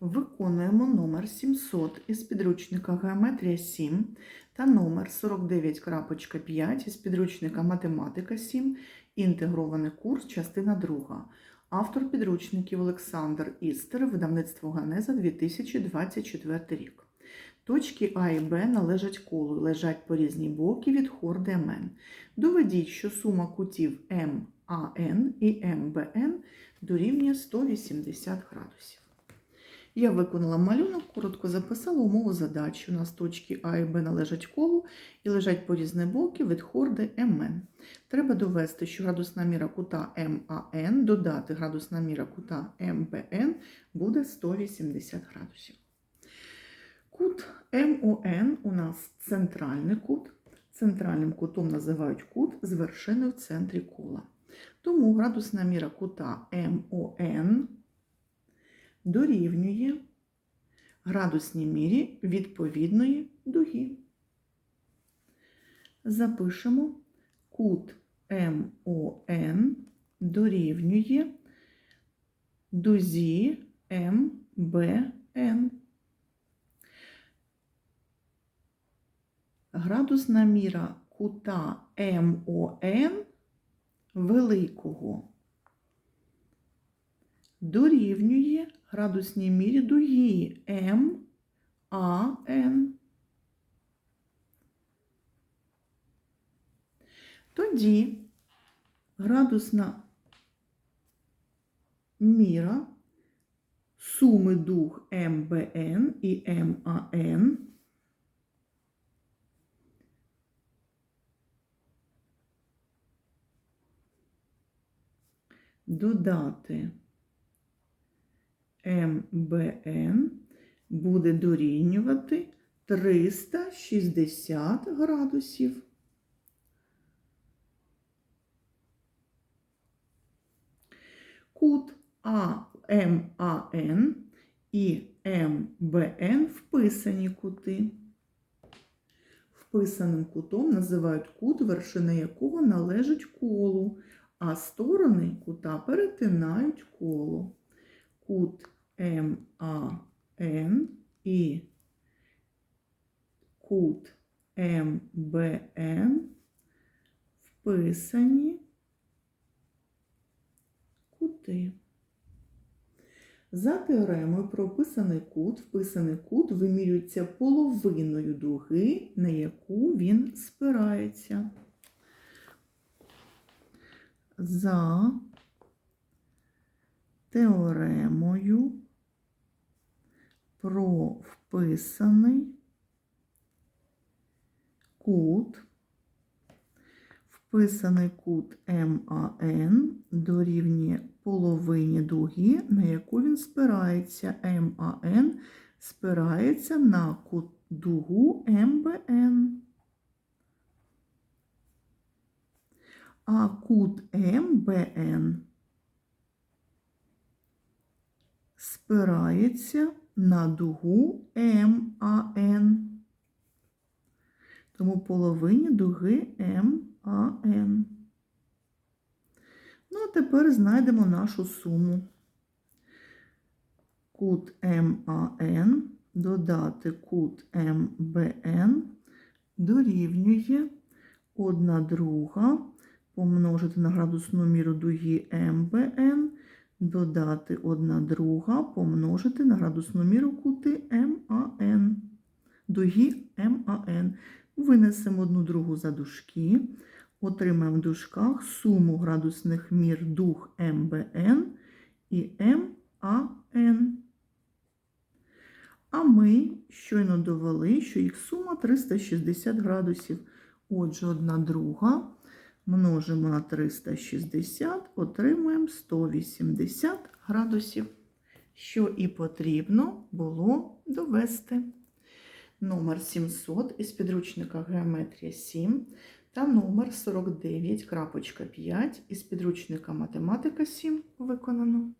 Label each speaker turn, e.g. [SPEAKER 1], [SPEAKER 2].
[SPEAKER 1] Виконуємо номер 700 із підручника Геометрія 7 та номер 49.5 із підручника Математика 7. Інтегрований курс, частина 2. Автор підручників Олександр Істер, видавництво Ганеза 2024 рік. Точки А і Б належать колу, лежать по різні боки від хорди МН. Доведіть, що сума кутів МАН і МБН дорівнює 180 градусів. Я виконала малюнок, коротко записала умову задачі. У нас точки А і Б належать колу і лежать по різні боки від хорди МН. Треба довести, що градусна міра кута МАН додати градусна міра кута МБН буде 180 градусів. Кут МОН у нас центральний кут. Центральним кутом називають кут з вершиною в центрі кола. Тому градусна міра кута МОН дорівнює градусній мірі відповідної дуги. Запишемо кут МОН дорівнює дузі МБН. Градусна міра кута МОН великого дорівнює градусній мірі дуги МАН. Тоді градусна міра суми дуг МБН і МАН додати МБН буде дорівнювати 360 градусів. Кут АМАН і МБН вписані кути. Вписаним кутом називають кут, вершина якого належить колу, а сторони кута перетинають коло. Кут МАН і кут МБН вписані кути. За теоремою про описаний кут, вписаний кут вимірюється половиною дуги, на яку він спирається. За теоремою про вписаний кут, вписаний кут МАН дорівнює половині дуги, на яку він спирається. МАН спирається на кут дугу МБН. А кут МБН спирається на дугу МАН. Тому половині дуги МАН. Ну, а тепер знайдемо нашу суму. Кут МАН додати кут МБН дорівнює 1 друга помножити на градусну міру дуги МБН, додати 1 друга помножити на градусну міру кути МАН. Дуги МАН. Винесемо одну другу за дужки, отримаємо в дужках суму градусних мір дуг МБН і МАН. А ми щойно довели, що їх сума 360 градусів. Отже, одна друга множимо на 360, отримуємо 180 градусів, що і потрібно було довести. Номер 700 із підручника Геометрія 7 та номер 49.5 із підручника Математика 7 виконано.